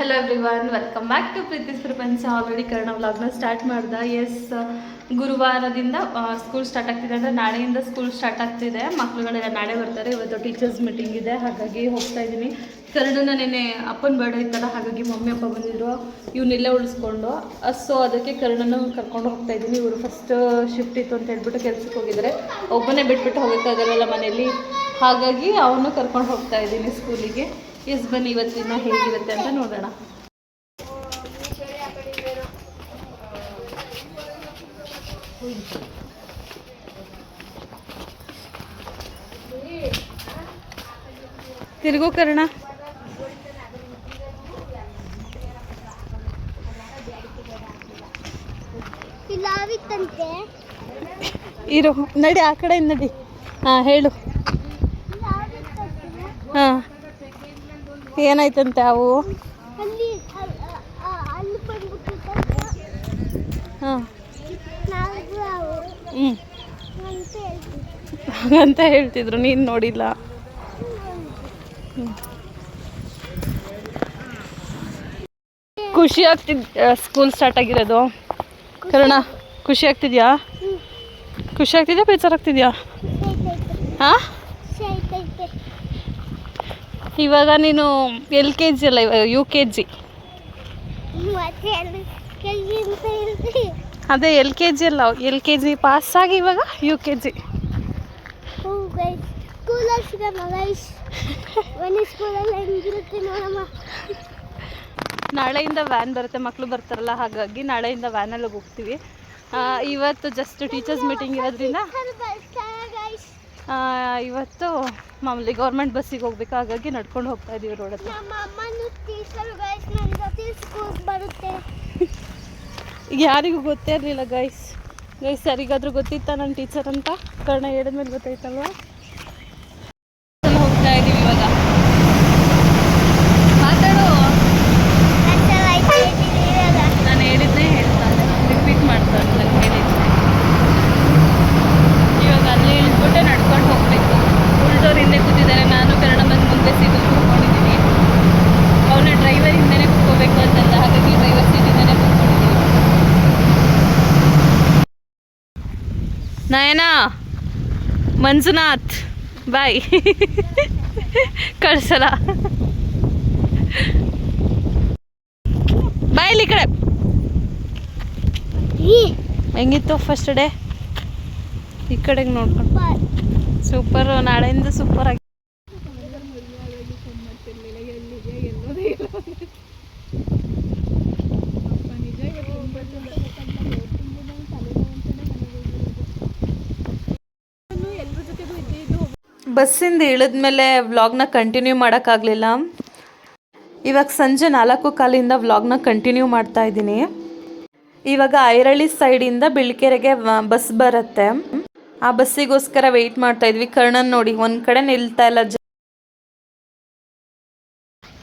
Hello everyone welcome back to Preethi's Prapancha already Kannada ವ್ಲಾಗ್ನ start ಮಾಡ್ದ. S ಗುರುವಾರದಿಂದ school start ಆಗ್ತಿದೆ ಅಂದರೆ ನಾಳೆಯಿಂದ ಸ್ಕೂಲ್ ಸ್ಟಾರ್ಟ್ ಆಗ್ತಿದೆ. ಮಕ್ಕಳುಗಳೆಲ್ಲ ನಾಳೆ ಬರ್ತಾರೆ. ಇವತ್ತು ಟೀಚರ್ಸ್ ಮೀಟಿಂಗ್ ಇದೆ. ಹಾಗಾಗಿ ಹೋಗ್ತಾ ಇದ್ದೀನಿ. ಕರ್ಣನ ನೆನೆ ಅಪ್ಪನ ಬರ್ಡೇ ಇತ್ತಲ್ಲ, ಹಾಗಾಗಿ ಮಮ್ಮಿ, ಅಪ್ಪ ಬಂದಿದ್ರು. ಇವನ್ನೆಲ್ಲೇ ಉಳಿಸ್ಕೊಂಡು. ಸೊ ಅದಕ್ಕೆ ಕರ್ಣನ ಕರ್ಕೊಂಡು ಹೋಗ್ತಾ ಇದ್ದೀನಿ. ಇವರು ಫಸ್ಟ್ ಶಿಫ್ಟ್ ಇತ್ತು ಅಂತ ಹೇಳ್ಬಿಟ್ಟು ಕೆಲ್ಸಕ್ಕೆ ಹೋಗಿದ್ದಾರೆ. ಒಬ್ಬನೇ ಬಿಟ್ಬಿಟ್ಟು ಹೋಗೋಕ್ಕಾಗಲ್ಲ ಮನೆಯಲ್ಲಿ. ಹಾಗಾಗಿ ಅವನು ಕರ್ಕೊಂಡು ಹೋಗ್ತಾ ಇದ್ದೀನಿ ಸ್ಕೂಲಿಗೆ ಎಸ್ ಬನ್ನಿ ಇವತ್ತಿನ ಹೇಗಿರುತ್ತೆ ಅಂತ ನೋಡೋಣ. ತಿರುಗು ಕರ್ಣ. ಇರೋ ಇರು ನಡಿ ಆ ಕಡೆ ನಡಿ. ಹಾಂ ಹೇಳು. ಹಾಂ. ಏನಾಯ್ತಂತೆ ಅವು? ಹಾಂ. ಹ್ಞೂ ಅಂತ ಹಾಗಂತ ಹೇಳ್ತಿದ್ರು ನೀನು ನೋಡಿಲ್ಲ. ಖುಷಿ ಆಗ್ತಿದ್ ಸ್ಕೂಲ್ ಸ್ಟಾರ್ಟ್ ಆಗಿರೋದು. ಕರ್ಣ ಖುಷಿ ಆಗ್ತಿದ್ಯಾ? ಖುಷಿ ಆಗ್ತಿದ್ಯಾ ಬೇಜಾರಾಗ್ತಿದ್ಯಾ? ಹಾಂ? ಇವಾಗ ನೀನು ಎಲ್ ಕೆ ಜಿ ಅಲ್ಲ ಇವಾಗ ಯು ಕೆ ಜಿ. ಅದೇ ಎಲ್ ಕೆ ಜಿ ಅಲ್ಲ ಎಲ್ ಕೆ ಜಿ ಪಾಸ್ ಆಗಿ ಇವಾಗ ಯು ಕೆ ಜಿ. ನಾಳೆಯಿಂದ ವ್ಯಾನ್ ಬರುತ್ತೆ ಮಕ್ಕಳು ಬರ್ತಾರಲ್ಲ ಹಾಗಾಗಿ ನಾಳೆಯಿಂದ ವ್ಯಾನಲ್ಲಿ ಹೋಗ್ತೀವಿ. ಇವತ್ತು ಜಸ್ಟ್ ಟೀಚರ್ಸ್ ಮೀಟಿಂಗ್ ಇರೋದ್ರಿಂದ ಇವತ್ತು ಮಾಮೂಲಿ ಗೌರ್ಮೆಂಟ್ ಬಸ್ಸಿಗೆ ಹೋಗ್ಬೇಕು. ಹಾಗಾಗಿ ನಡ್ಕೊಂಡು ಹೋಗ್ತಾ ಇದೀವಿ ರೋಡ್ ಹತ್ರ. ಈಗ ಯಾರಿಗೂ ಗೊತ್ತೇ ಇರಲಿಲ್ಲ ಗೈಸ್ ಗೈಸ್ ಯಾರಿಗಾದ್ರೂ ಗೊತ್ತಿತ್ತಾ ನನ್ನ ಟೀಚರ್ ಅಂತ? ಕರ್ಣ ಹೇಳಿದ್ಮೇಲೆ ಗೊತ್ತಾಯ್ತಲ್ವಾ? ನಯನಾ ಮಂಜುನಾಥ್ ಬಾಯ್. ಕಳ್ಸಲ್ಲ. ಬಾಯ್ ಇಲ್ಲಿ ಈ ಕಡೆ. ಹೆಂಗಿತ್ತು ಫಸ್ಟ್ ಡೇ ಈ ಕಡೆಗೆ ನೋಡ್ಕೊಂಡು ಸೂಪರ್ ನಾಳೆಯಿಂದ ಸೂಪರ್ ಆಗಿ. ಬಸ್ಸಿಂದ ಇಳಿದ್ಮೇಲೆ ವ್ಲಾಗ್ನ ಕಂಟಿನ್ಯೂ ಮಾಡೋಕ್ಕಾಗಲಿಲ್ಲ. ಇವಾಗ ಸಂಜೆ ನಾಲ್ಕು ಕಾಲಿಂದ ವ್ಲಾಗ್ನ ಕಂಟಿನ್ಯೂ ಮಾಡ್ತಾ ಇದ್ದೀನಿ. ಇವಾಗ ಐರಳ್ಳಿ ಸೈಡಿಂದ ಬಿಳ್ಕೆರೆಗೆ ಬಸ್ ಬರುತ್ತೆ. ಆ ಬಸ್ಸಿಗೋಸ್ಕರ ವೆಯ್ಟ್ ಮಾಡ್ತಾ ಇದ್ವಿ. ಕರ್ಣನ್ ನೋಡಿ, ಒಂದ್ ಕಡೆ ನಿಲ್ತಾ ಇಲ್ಲ.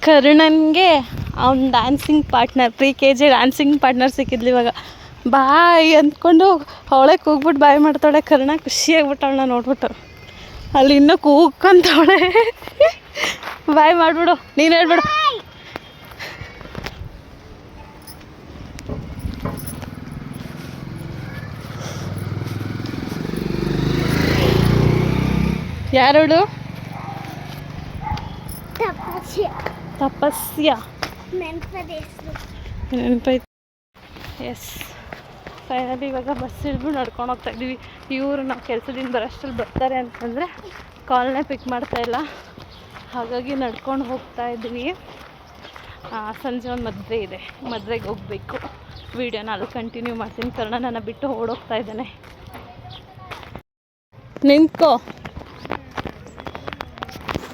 ಕರ್ಣನ್ಗೆ ಅವ್ನ dancing partner pre K G dancing partner ಸಿಕ್ಕಿದ್ಲು ಇವಾಗ. ಬಾಯ್ ಅಂದ್ಕೊಂಡು ಅವಳೆ ಕೂಗ್ಬಿಟ್ಟು ಬಾಯ್ ಮಾಡ್ತಾಳೆ. ಕರ್ಣ ಖುಷಿ ಆಗ್ಬಿಟ್ಟವಳನ್ನ ನೋಡ್ಬಿಟ್ಟು. ಅಲ್ಲಿ ಇನ್ನೂ ಕೂಕಂತವಳೆ ಬಾಯ್ ಮಾಡಿಬಿಡು. ನೀನು ಹೇಳ್ಬಿಡು. ಯಾರೋಳು ತಪಾಸೆ ತಪಸ್ಯ ನೆನಪಾಯ್ತು ಎಸ್ ಫೈನಲಿ ಇವಾಗ ಬಸ್ ಹಿಡಿದು ನಡ್ಕೊಂಡು ಹೋಗ್ತಾ ಇದ್ದೀವಿ. ಇವರು ನಾವು ಕೆಲಸದಿಂದ ಬರೋಷ್ಟಲ್ಲಿ ಬರ್ತಾರೆ ಅಂತಂದರೆ ಕಾಲ್ನೇ ಪಿಕ್ ಮಾಡ್ತಾ ಇಲ್ಲ. ಹಾಗಾಗಿ ನಡ್ಕೊಂಡು ಹೋಗ್ತಾ ಇದ್ದೀವಿ. ಸಂಜೆ ಒಂದು ಮದುವೆ ಇದೆ. ಮದುವೆಗೆ ಹೋಗಬೇಕು. ವೀಡಿಯೋನ ಅಲ್ಲಿ ಕಂಟಿನ್ಯೂ ಮಾಡ್ತೀನಿ. ಕಾರಣ ನನ್ನ ಬಿಟ್ಟು ಓಡೋಗ್ತಾ ಇದ್ದಾನೆ. ನಿಂತ್ಕೋ.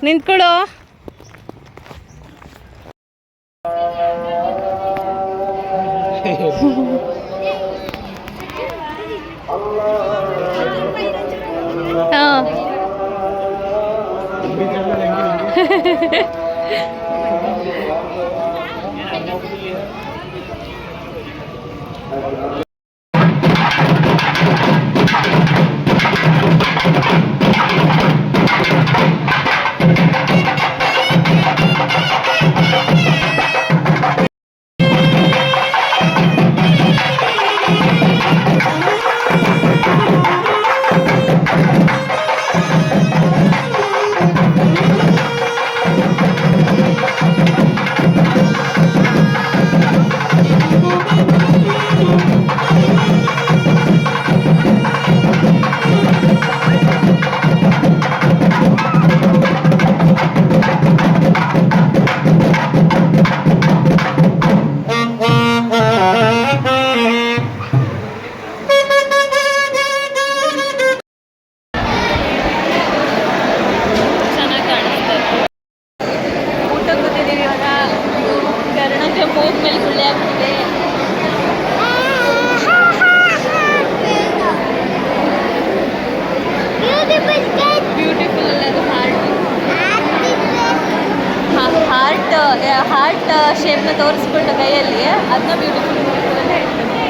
ನಿಂತ್ಕೊಳ್ಳೋ Ha ha ha ha! Heart ಶೇಪ್ನ uh, ತೋರಿಸ್ಬಿಟ್ಟು ಕೈಯಲ್ಲಿ ಅದನ್ನ ಬ್ಯೂಟಿಫುಲ್ ಬ್ಯೂಟಿಫುಲ್ ಹೇಳ್ತೀನಿ.